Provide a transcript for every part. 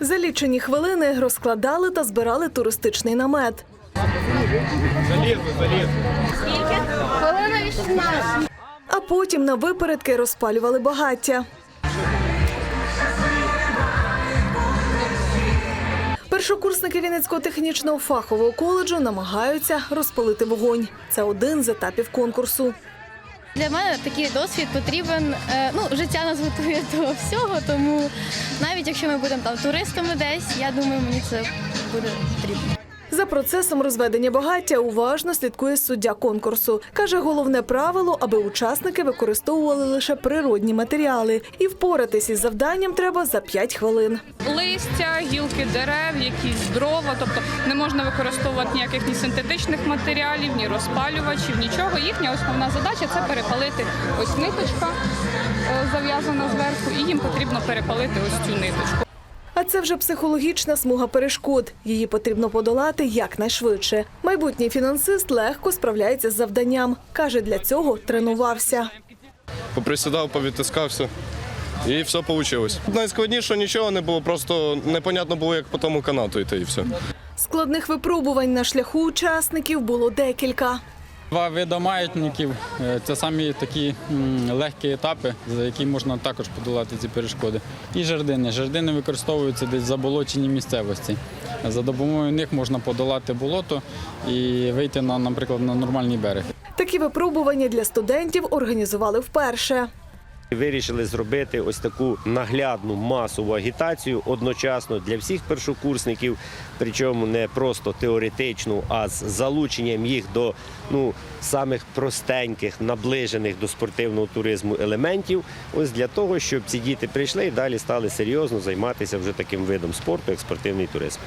За лічені хвилини розкладали та збирали туристичний намет. Хвилина 18. А потім на випередки розпалювали багаття. Першокурсники Вінницького технічного фахового коледжу намагаються розпалити вогонь. Це один з етапів конкурсу. Для мене такий досвід потрібен. е, Ну, життя нас готує до всього, тому навіть якщо ми будемо там туристами десь, я думаю, мені це буде потрібно. За процесом розведення багаття уважно слідкує суддя конкурсу. Каже, головне правило, аби учасники використовували лише природні матеріали. І впоратись із завданням треба за 5 хвилин. листя, гілки дерев, якісь дрова. Тобто не можна використовувати ніяких ні синтетичних матеріалів, ні розпалювачів, нічого. Їхня основна задача це перепалити ось ниточка е, зав'язана зверху, і їм потрібно перепалити ось цю ниточку. А це вже психологічна смуга перешкод. Її потрібно подолати якнайшвидше. Майбутній фінансист легко справляється з завданням. Каже, для цього тренувався. поприсідав, повідтискався. І все вийшло. Найскладніше нічого не було, просто непонятно було, як по тому канату йти і все. Складних випробувань на шляху учасників було декілька. Два види маятників е, це самі такі легкі етапи, за які можна також подолати ці перешкоди. І жердини. Жердини використовуються десь в заболоченій місцевості. За допомогою них можна подолати болото і вийти на, наприклад, на нормальний берег. Такі випробування для студентів організували вперше. Вирішили зробити ось таку наглядну масову агітацію одночасно для всіх першокурсників, причому не просто теоретичну, а з залученням їх до ну, самих простеньких, наближених до спортивного туризму елементів. Ось для того, щоб ці діти прийшли і далі стали серйозно займатися вже таким видом спорту, як спортивний туризм.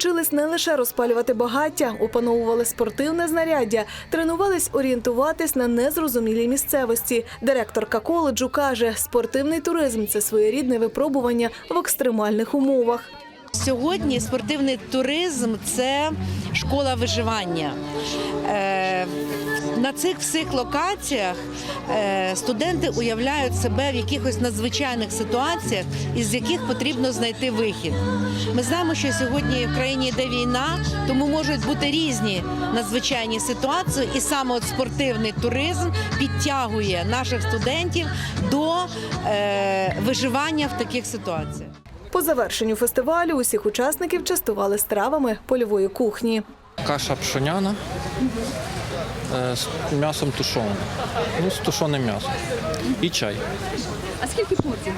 Вчились не лише розпалювати багаття, опановували спортивне знаряддя, тренувались орієнтуватись на незрозумілій місцевості. Директорка коледжу каже, спортивний туризм це своєрідне випробування в екстремальних умовах. Сьогодні спортивний туризм це школа виживання. Е, На цих всіх локаціях е, студенти уявляють себе в якихось надзвичайних ситуаціях, із яких потрібно знайти вихід. Ми знаємо, що сьогодні в країні йде війна, тому можуть бути різні надзвичайні ситуації, і саме от спортивний туризм підтягує наших студентів до е, виживання в таких ситуаціях. По завершенню фестивалю усіх учасників частували стравами польової кухні. Каша пшоняна е, з м'ясом тушоним. Ну, з тушоним м'ясом. І чай. А скільки порцій?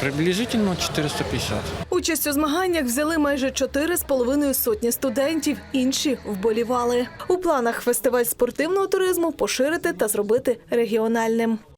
Приблизительно 450. Участь у змаганнях взяли майже чотири з половиною сотні студентів. Інші вболівали. У планах фестиваль спортивного туризму поширити та зробити регіональним.